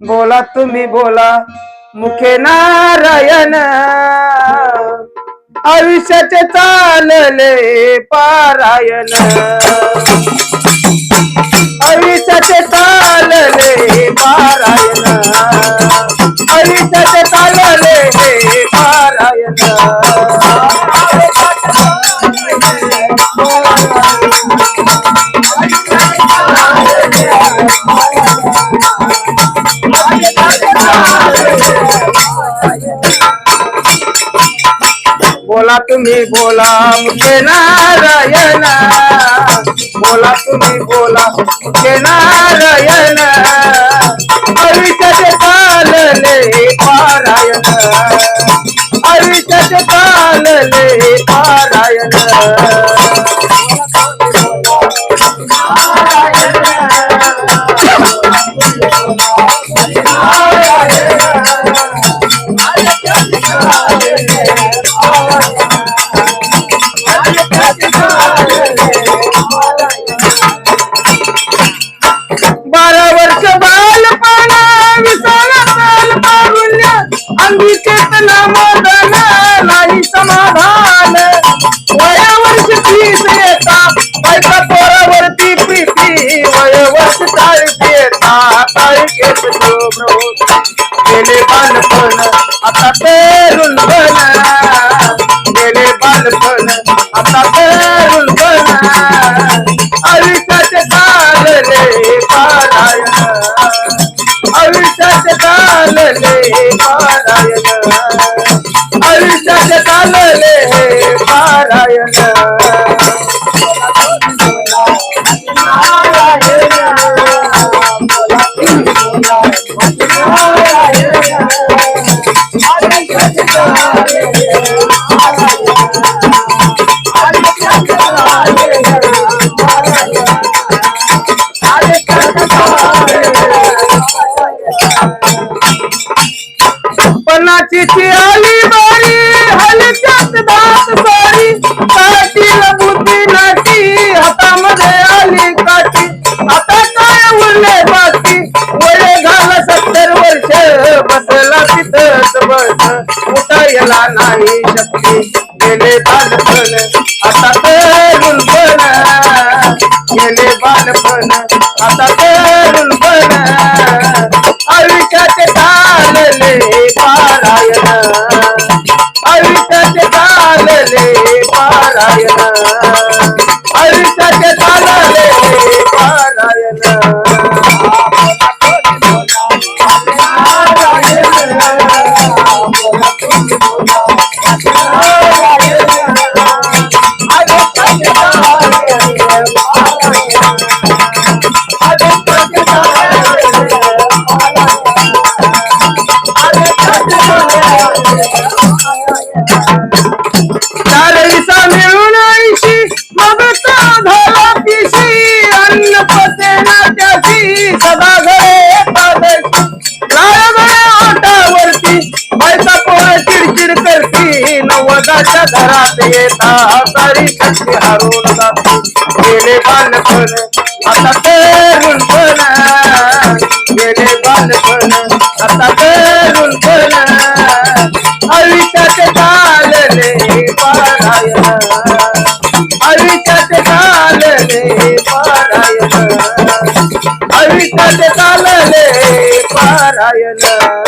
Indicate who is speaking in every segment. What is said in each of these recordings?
Speaker 1: बोला तुम्ही बोला मुखे नारायण. आयुष्याचे चालले पारायण. आयुष्याचे चालले पारायण. आयुष्याचे चालले पारायण. बोला तुम्ही बोला मुखे नारायण. बोला तुम्ही बोला मुखे नारायण. आयुष्याचे चालले पारायण. आयुष्याचे चालले पारायण. अंगी चेतना नाही समाधान. वया वर्ष तीस येता बायका पोरावरती प्रीती वय वर्ष चाळीस येता ताळीकेत शोभन होत. गेले बालपण आता तरुण बन. गेले बालपण आता तरुण बन. आयुष्याचे चालले पारायण. आयुष्याचे चालले पारायण आयुष्याचे बसला तिथंच बस उठायला नाही शक्ती. गेले बालपण आता तरुण पण गेले बालपण आता तरुण पण आयुष्याचे चालले पारायण. आयुष्याचे चालले पारायण. आयुष्याचे चालले नव्वदाच्या घरात येता सारी शक्ती हरून जाते. गेले बालपण आता तरुण पण. गेले बालपण आता तरुण पण. आयुष्याचे चालले पारायण. आयुष्याचे चालले पारायण. आयुष्याचे चालले पारायण.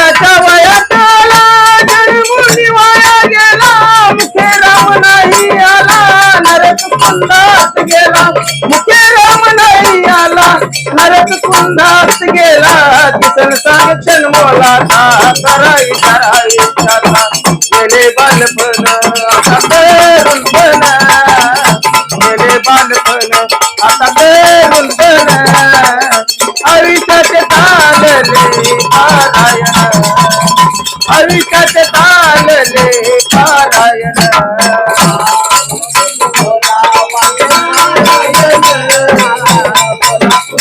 Speaker 1: झाला आला नरक कुंडात गेला किसन सांग जन्मोला कराई कराई चालला गेले बालपण आता तरुण पण गेले बालपण आता तरुण पण आयुष्याचे तालले पारायण आयुष्यात तालले पारायण. Yeah.